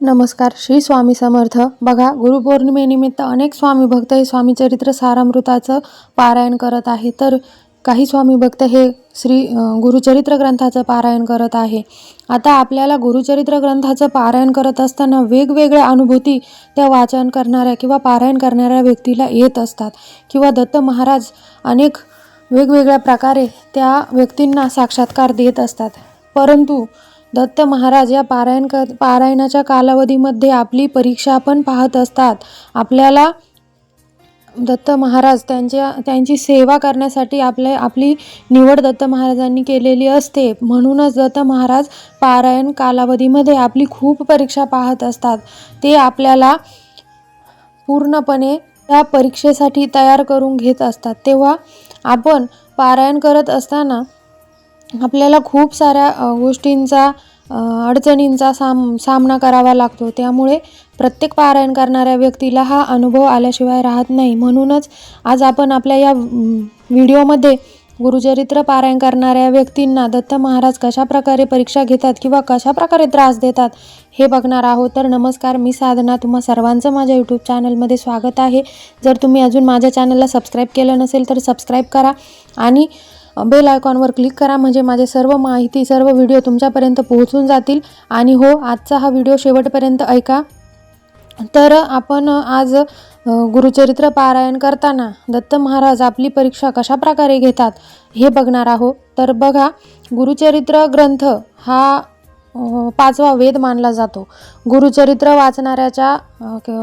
नमस्कार श्री स्वामी समर्थ. बघा गुरुपौर्णिमेनिमित्त अनेक स्वामी भक्त हे स्वामी चरित्र सारामृताचं पारायण करत आहे. तर काही स्वामी भक्त हे श्री गुरुचरित्र ग्रंथाचं पारायण करत आहे. आता आपल्याला गुरुचरित्र ग्रंथाचं पारायण करत असताना वेगवेगळ्या अनुभूती त्या वाचन करणाऱ्या किंवा पारायण करणाऱ्या व्यक्तीला येत असतात. किंवा दत्त महाराज अनेक वेगवेगळ्या प्रकारे त्या व्यक्तींना साक्षात्कार देत असतात. परंतु दत्त महाराज या पारायण क पारायणाच्या कालावधीमध्ये आपली परीक्षा पण पाहत असतात. आपल्याला दत्त महाराज त्यांच्या त्यांची सेवा करण्यासाठी आपल्या आपली निवड दत्त महाराजांनी केलेली असते. म्हणूनच दत्त महाराज पारायण कालावधीमध्ये आपली खूप परीक्षा पाहत असतात. ते आपल्याला पूर्णपणे त्या परीक्षेसाठी तयार करून घेत असतात. तेव्हा आपण पारायण करत असताना आपल्याला खूप साऱ्या गोष्टींचा अडचणींचा साम सामना करावा लागतो. त्यामुळे प्रत्येक पारायण करणाऱ्या व्यक्तीला हा अनुभव आल्याशिवाय राहत नाही. म्हणूनच आज आपण आपल्या या व्हिडिओमध्ये गुरुचरित्र पारायण करणाऱ्या व्यक्तींना दत्त महाराज कशा प्रकारे परीक्षा घेतात किंवा कशा प्रकारे त्रास देतात हे बघणार आहोत. तर नमस्कार मी साधना. तुम्हा सर्वांचं माझ्या यूट्यूब चॅनलमध्ये स्वागत आहे. जर तुम्ही अजून माझ्या चॅनलला सबस्क्राईब केलं नसेल तर सबस्क्राईब करा. आणि बेल आयकॉनवर क्लिक करा. म्हणजे माझे सर्व माहिती सर्व व्हिडिओ तुमच्यापर्यंत पोहोचून जातील. आणि हो आजचा हा व्हिडिओ शेवटपर्यंत ऐका. तर आपण आज गुरुचरित्र पारायण करताना दत्त महाराज आपली परीक्षा कशा प्रकारे घेतात हे बघणार आहोत. तर बघा गुरुचरित्र ग्रंथ हा पाचवा वेद मानला जातो. गुरुचरित्र वाचणाऱ्याच्या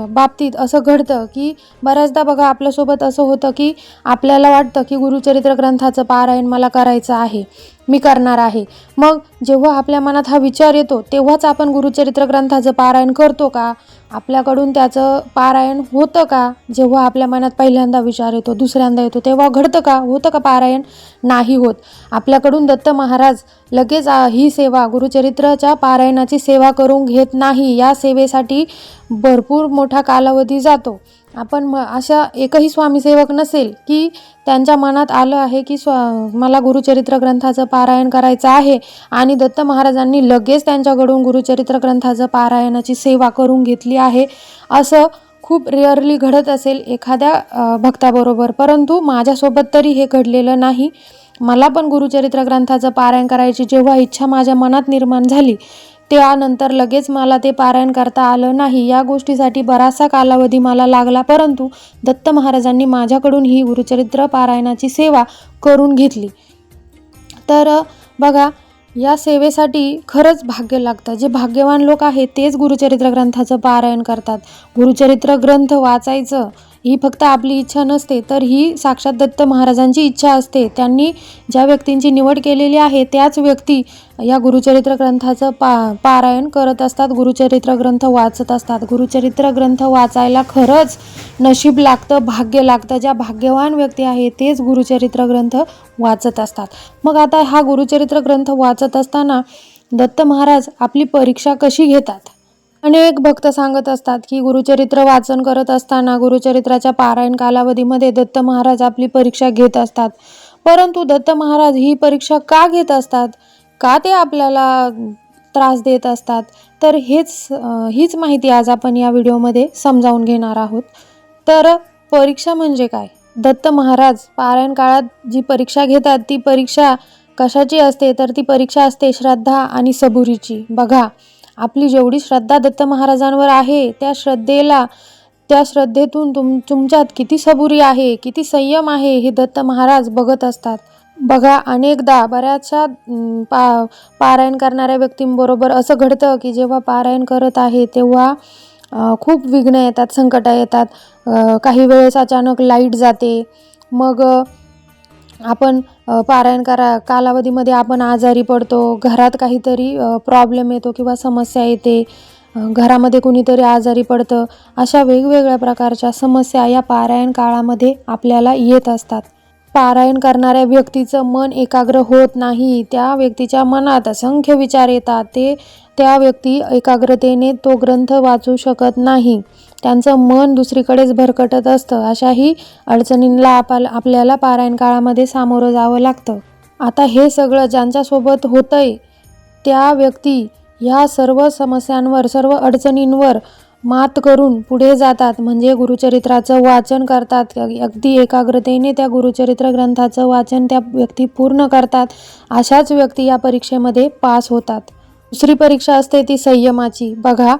बाबतीत असं घडतं की बऱ्याचदा बघा आपल्यासोबत असं होतं की आपल्याला वाटतं की गुरुचरित्र ग्रंथाचं पारायण मला करायचं आहे मी करणार आहे. मग जेव्हा आपल्या मनात हा विचार येतो तेव्हाच आपण गुरुचरित्र ग्रंथाचं पारायण करतो का? आपल्याकडून त्याचं पारायण होतं का? जेव्हा आपल्या मनात पहिल्यांदा विचार येतो दुसऱ्यांदा येतो तेव्हा घडतं का? होतं का पारायण? नाही होत. आपल्याकडून दत्त महाराज लगेच ही सेवा गुरुचरित्राच्या पारायणाची सेवा करून घेत नाही. या सेवेसाठी भरपूर मोठा कालावधी जातो. आपण म अशा एकही स्वामीसेवक नसेल की त्यांच्या मनात आलं आहे की स्व मला गुरुचरित्र ग्रंथाचं पारायण करायचं आहे आणि दत्त महाराजांनी लगेच त्यांच्याकडून गुरुचरित्र ग्रंथाचं पारायणाची सेवा करून घेतली आहे असं खूप रेअरली घडत असेल एखाद्या भक्ताबरोबर. परंतु माझ्यासोबत तरी हे घडलेलं नाही. मला पण गुरुचरित्र ग्रंथाचं पारायण करायची जेव्हा इच्छा माझ्या मनात निर्माण झाली त्यानंतर लगेच मला ते पारायण करता आलं नाही. या गोष्टीसाठी बराचसा कालावधी मला लागला परंतु दत्त महाराजांनी माझ्याकडून ही गुरुचरित्र पारायणाची सेवा करून घेतली. तर बघा या सेवेसाठी खरंच भाग्य लागतं. जे भाग्यवान लोक आहेत तेच गुरुचरित्र ग्रंथाचं पारायण करतात. गुरुचरित्र ग्रंथ वाचायचं ही फक्त आपली इच्छा नसते तर ही साक्षात दत्त महाराजांची इच्छा असते. त्यांनी ज्या व्यक्तींची निवड केलेली आहे त्याच व्यक्ती या गुरुचरित्र ग्रंथाचं पा पारायण करत असतात गुरुचरित्र ग्रंथ वाचत असतात. गुरुचरित्र ग्रंथ वाचायला खरंच नशीब लागतं भाग्य लागतं. ज्या भाग्यवान व्यक्ती आहे तेच गुरुचरित्र ग्रंथ वाचत असतात. मग आता हा गुरुचरित्र ग्रंथ वाचत असताना दत्त महाराज आपली परीक्षा कशी घेतात? अनेक भक्त सांगत असतात की गुरुचरित्र वाचन करत असताना गुरुचरित्राच्या पारायण कालावधीमध्ये दत्त महाराज आपली परीक्षा घेत असतात. परंतु दत्त महाराज ही परीक्षा का घेत असतात? का ते आपल्याला त्रास देत असतात? तर हेच हीच माहिती आज आपण या व्हिडिओमध्ये समजावून घेणार आहोत. तर परीक्षा म्हणजे काय? दत्त महाराज पारायण काळात जी परीक्षा घेतात ती परीक्षा कशाची असते? तर ती परीक्षा असते श्रद्धा आणि सबुरीची. बघा आपली जेवढी श्रद्धा दत्त महाराजांवर आहे त्या श्रद्धेला त्या श्रद्धेतून तुम तुमच्यात किती सबुरी आहे किती संयम आहे हे दत्त महाराज बघत असतात. बघा अनेकदा बऱ्याचशा पा पारायण करणाऱ्या व्यक्तींबरोबर असं घडतं की जेव्हा पारायण करत आहे तेव्हा खूप विघ्न येतात संकटं येतात. काही वेळेस अचानक लाइट जाते. मग आपण पारायण करा कालावधीमध्ये आपण आजारी पडतो घरात काहीतरी प्रॉब्लेम येतो किंवा समस्या येते घरामध्ये कुणीतरी आजारी पडतं अशा वेगवेगळ्या प्रकारच्या समस्या या पारायण काळामध्ये आपल्याला येत असतात. पारायण करणाऱ्या व्यक्तीचं मन एकाग्र होत नाही त्या व्यक्तीच्या मनात असंख्य विचार येतात ते त्या व्यक्ती एकाग्रतेने तो ग्रंथ वाचू शकत नाही. त्यांचं मन दुसरीकडेच भरकटत असतं. अशाही अडचणींना आपल आपल्याला पारायण काळामध्ये सामोरं जावं लागतं. आता हे सगळं ज्यांच्यासोबत होतंय त्या व्यक्ती ह्या सर्व समस्यांवर सर्व अडचणींवर मात करून पुढे जातात. म्हणजे गुरुचरित्राचं वाचन करतात. अगदी एकाग्रतेने त्या गुरुचरित्र ग्रंथाचं वाचन त्या व्यक्ती पूर्ण करतात. अशाच व्यक्ती या परीक्षेमध्ये पास होतात. दुसरी परीक्षा असते ती संयमाची. बघा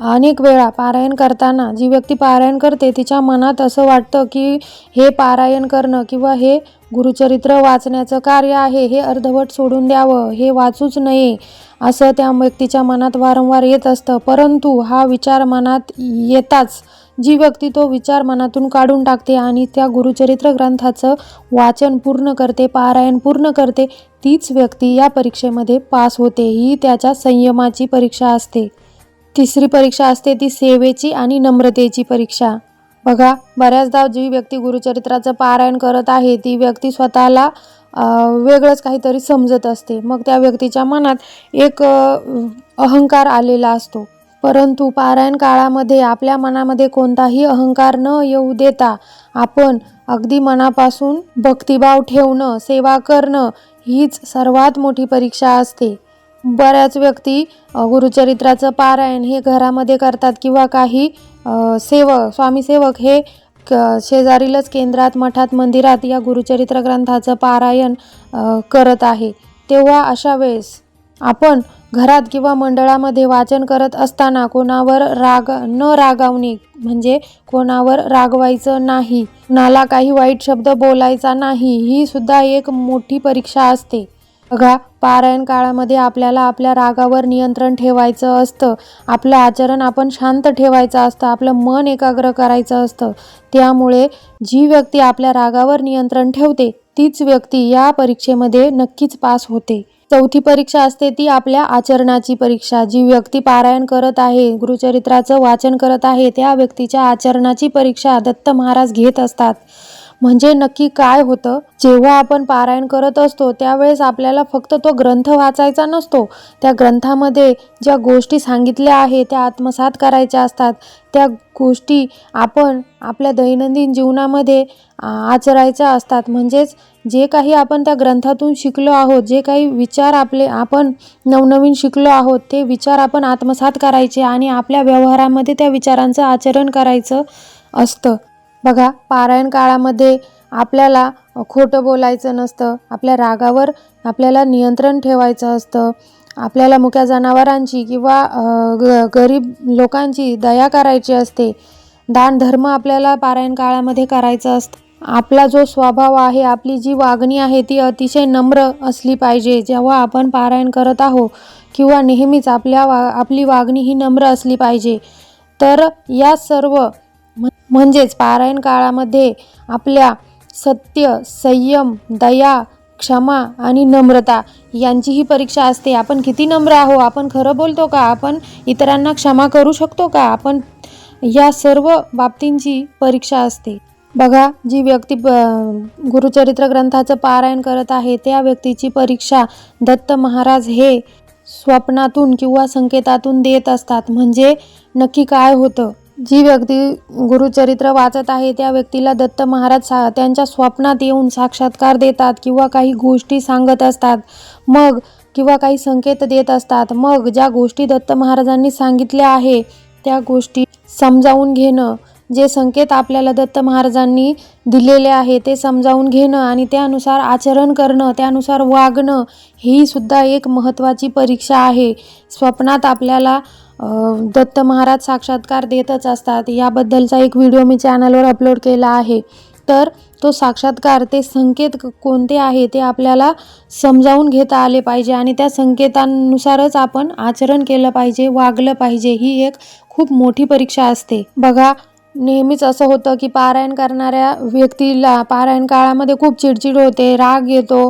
अनेक वेळा पारायण करताना जी व्यक्ती पारायण करते तिच्या मनात असं वाटतं की हे पारायण करणं किंवा हे गुरुचरित्र वाचण्याचं कार्य आहे हे अर्धवट सोडून द्यावं हे वाचूच नये असं त्या व्यक्तीच्या मनात वारंवार येत असतं. परंतु हा विचार मनात येताच जी व्यक्ती तो विचार मनातून काढून टाकते आणि त्या गुरुचरित्र ग्रंथाचं वाचन पूर्ण करते पारायण पूर्ण करते तीच व्यक्ती या परीक्षेमध्ये पास होते. ही त्याच्या संयमाची परीक्षा असते. तिसरी परीक्षा असते ती सेवेची आणि नम्रतेची परीक्षा. बघा बऱ्याचदा जी व्यक्ती गुरुचरित्राचं पारायण करत आहे ती व्यक्ती स्वतःला वेगळंच काहीतरी समजत असते. मग त्या व्यक्तीच्या मनात एक अहंकार आलेला असतो. परंतु पारायण काळामध्ये आपल्या मनामध्ये कोणताही अहंकार न येऊ देता आपण अगदी मनापासून भक्तिभाव ठेवणं सेवा करणं हीच सर्वात मोठी परीक्षा असते. बऱ्याच व्यक्ती गुरुचरित्राचं पारायण हे घरामध्ये करतात किंवा काही सेवक स्वामी सेवक हे क शेजारीलच केंद्रात मठात मंदिरात या गुरुचरित्र ग्रंथाचं पारायण करत आहे. तेव्हा अशा वेळेस आपण घरात किंवा मंडळामध्ये वाचन करत असताना कोणावर राग न रागावणे म्हणजे कोणावर रागवायचं नाही नाला काही वाईट शब्द बोलायचा नाही ही सुद्धा एक मोठी परीक्षा असते. बघा पारायण काळामध्ये आपल्याला आपल्या रागावर नियंत्रण ठेवायचं असतं. आपलं आचरण आपण शांत ठेवायचं असतं. आपलं मन एकाग्र करायचं असतं. त्यामुळे जी व्यक्ती आपल्या रागावर नियंत्रण ठेवते तीच व्यक्ती या परीक्षेमध्ये नक्कीच पास होते. चौथी परीक्षा असते ती आपल्या आचरणाची परीक्षा. जी व्यक्ती पारायण करत आहे गुरुचरित्राचं वाचन करत आहे त्या व्यक्तीच्या आचरणाची परीक्षा दत्त महाराज घेत असतात. म्हणजे नक्की काय होतं? जेव्हा आपण पारायण करत असतो त्यावेळेस आपल्याला फक्त तो ग्रंथ वाचायचा नसतो. त्या ग्रंथामध्ये ज्या गोष्टी सांगितल्या आहे त्या आत्मसात करायच्या असतात. त्या गोष्टी आपण आपल्या दैनंदिन जीवनामध्ये आचरायच्या असतात. म्हणजेच जे काही आपण त्या ग्रंथातून शिकलो आहोत जे काही विचार आपले आपण नवनवीन शिकलो आहोत ते विचार आपण आत्मसात करायचे आणि आपल्या व्यवहारामध्ये त्या विचारांचं आचरण करायचं असतं. बघा पारायण काळामध्ये आपल्याला खोटं बोलायचं नसतं. आपल्या रागावर आपल्याला नियंत्रण ठेवायचं असतं. आपल्याला मुक्या जनावरांची किंवा ग गरीब लोकांची दया करायची असते. दान धर्म आपल्याला पारायण काळामध्ये करायचं असतं. आपला जो स्वभाव आहे आपली जी वागणी आहे ती अतिशय नम्र असली पाहिजे. जेव्हा आपण पारायण करत आहो किंवा नेहमीच आपल्या वा आपली वागणी ही नम्र असली पाहिजे तर या सर्व म्हणजेच पारायण काळामध्ये आपल्या सत्य संयम दया क्षमा आणि नम्रता यांची ही परीक्षा असते. आपण किती नम्र आहो? आपण खरं बोलतो का? आपण इतरांना क्षमा करू शकतो का? आपण या सर्व बाबतींची परीक्षा असते. बघा जी व्यक्ती ब गुरुचरित्र ग्रंथाचं पारायण करत आहे त्या व्यक्तीची परीक्षा दत्त महाराज हे स्वप्नातून किंवा संकेतातून देत असतात. म्हणजे नक्की काय होतं? जी व्यक्ती गुरुचरित्र वाचत आहे त्या व्यक्तीला दत्त महाराज सा त्यांच्या स्वप्नात येऊन साक्षात्कार देतात किंवा काही गोष्टी सांगत असतात. मग किंवा काही संकेत देत असतात. मग ज्या गोष्टी दत्त महाराजांनी सांगितल्या आहे त्या गोष्टी समजावून घेणं. जे संकेत आपल्याला दत्त महाराजांनी दिलेले आहे ते समजावून घेणं आणि त्यानुसार आचरण करणं त्यानुसार वागणं ही सुद्धा एक महत्त्वाची परीक्षा आहे. स्वप्नात आपल्याला दत्त महाराज साक्षात्कार देतच असतात. याबद्दलचा एक व्हिडिओ मी चॅनलवर अपलोड केला आहे. तर तो साक्षात्कार ते संकेत कोणते आहे ते आपल्याला समजावून घेता आले पाहिजे आणि त्या संकेतांनुसारच आपण आचरण केलं पाहिजे वागलं पाहिजे. ही एक खूप मोठी परीक्षा असते. बघा नेहमीच असं होतं की पारायण करणाऱ्या व्यक्तीला पारायण काळामध्ये खूप चिडचिड होते राग येतो.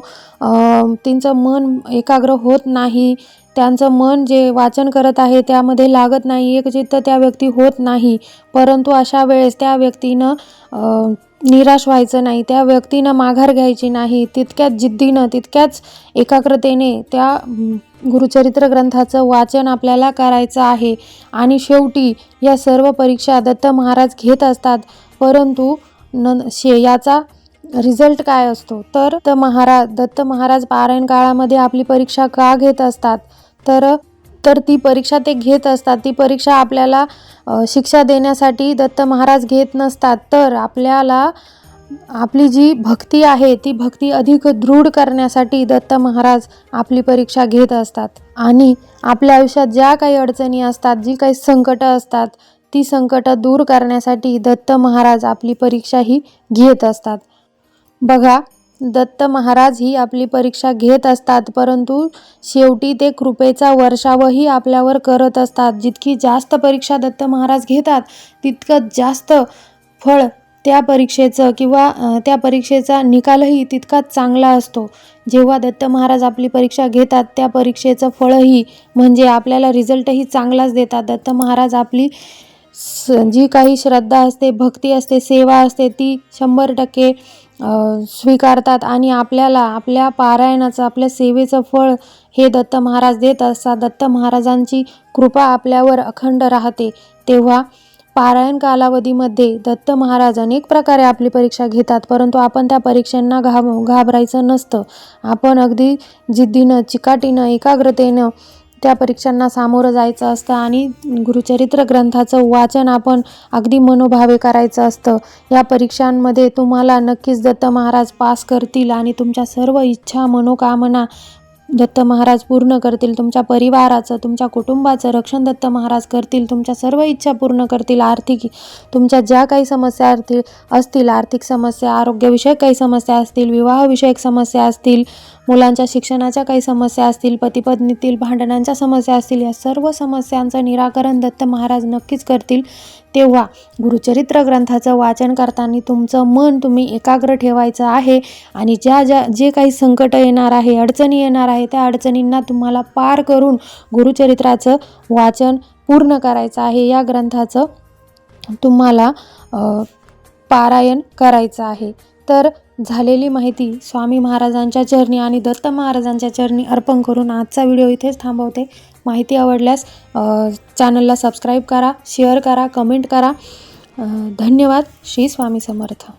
त्यांचं मन एकाग्र होत नाही. त्यांचं मन जे वाचन करत आहे त्यामध्ये लागत नाही. एकचित्त त्या व्यक्ती होत नाही. परंतु अशा वेळेस त्या व्यक्तीनं निराश व्हायचं नाही. त्या व्यक्तीनं माघार घ्यायची नाही. तितक्याच जिद्दीनं तितक्याच एकाग्रतेने त्या गुरुचरित्र ग्रंथाचं वाचन आपल्याला करायचं आहे. आणि शेवटी या सर्व परीक्षा दत्त महाराज घेत असतात. परंतु न शे याचा रिझल्ट काय असतो? तर दत्त महाराज दत्त महाराज पारायण काळामध्ये आपली परीक्षा का घेत असतात? तर तर ती परीक्षा ते घेत असतात. ती परीक्षा आपल्याला शिक्षा देण्यासाठी दत्त महाराज घेत नसतात तर आपल्याला आपली जी भक्ती आहे ती भक्ती अधिक दृढ करण्यासाठी दत्त महाराज आपली परीक्षा घेत असतात. आणि आपल्या आयुष्यात ज्या काही अडचणी असतात जी काही संकटं असतात ती संकटं दूर करण्यासाठी दत्त महाराज आपली परीक्षा ही घेत असतात. बघा दत्त महाराज ही आपली परीक्षा घेत असतात परंतु शेवटी ते कृपेचा वर्षावही आपल्यावर करत असतात. जितकी जास्त परीक्षा दत्त महाराज घेतात तितकं जास्त फळ त्या परीक्षेचं किंवा त्या परीक्षेचा निकालही तितकाच चांगला असतो. जेव्हा दत्त महाराज आपली परीक्षा घेतात त्या परीक्षेचं फळही म्हणजे आपल्याला रिझल्टही चांगलाच देतात. दत्त महाराज आपली स जी काही श्रद्धा असते भक्ती असते सेवा असते ती शंभर टक्के स्वीकारतात आणि आपल्याला आपल्या पारायणाचं आपल्या सेवेचं फळ हे दत्त महाराज देत असतात. दत्त महाराजांची कृपा आपल्यावर अखंड राहते. तेव्हा पारायण कालावधीमध्ये दत्त महाराज अनेक प्रकारे आपली परीक्षा घेतात परंतु आपण त्या परीक्षांना घाब घाबरायचं नसतं. आपण अगदी जिद्दीनं चिकाटीनं एकाग्रतेनं त्या परीक्षांना सामोरं जायचं असतं आणि गुरुचरित्र ग्रंथाचं वाचन आपण अगदी मनोभावे करायचं असतं. या परीक्षांमध्ये तुम्हाला नक्कीच दत्त महाराज पास करतील आणि तुमच्या सर्व इच्छा मनोकामना दत्त महाराज पूर्ण करतील. तुमच्या परिवाराचं तुमच्या कुटुंबाचं रक्षण दत्त महाराज करतील. तुमच्या सर्व इच्छा पूर्ण करतील. आर्थिक तुमच्या ज्या काही समस्या असतील असतील आर्थिक समस्या आरोग्यविषयक काही समस्या असतील विवाहविषयक समस्या असतील मुलांच्या शिक्षणाच्या काही समस्या असतील पतीपत्नीतील भांडणांच्या समस्या असतील या सर्व समस्यांचं निराकरण दत्त महाराज नक्कीच करतील. तेव्हा गुरुचरित्र ग्रंथाचं वाचन करताना तुमचं मन तुम्ही एकाग्र ठेवायचं आहे आणि ज्या ज्या जे काही संकट येणार आहे अडचणी येणार आहे त्या अडचणींना तुम्हाला पार करून गुरुचरित्राचं वाचन पूर्ण करायचं आहे. या ग्रंथाचं तुम्हाला पारायण करायचं आहे. तर झालेली माहिती स्वामी महाराजांच्या चरणी आणि दत्त महाराजांच्या चरणी अर्पण करून आजचा व्हिडिओ इथेच थांबवते. माहिती आवडल्यास चॅनलला सबस्क्राईब करा शेअर करा कमेंट करा. धन्यवाद. श्री स्वामी समर्थ.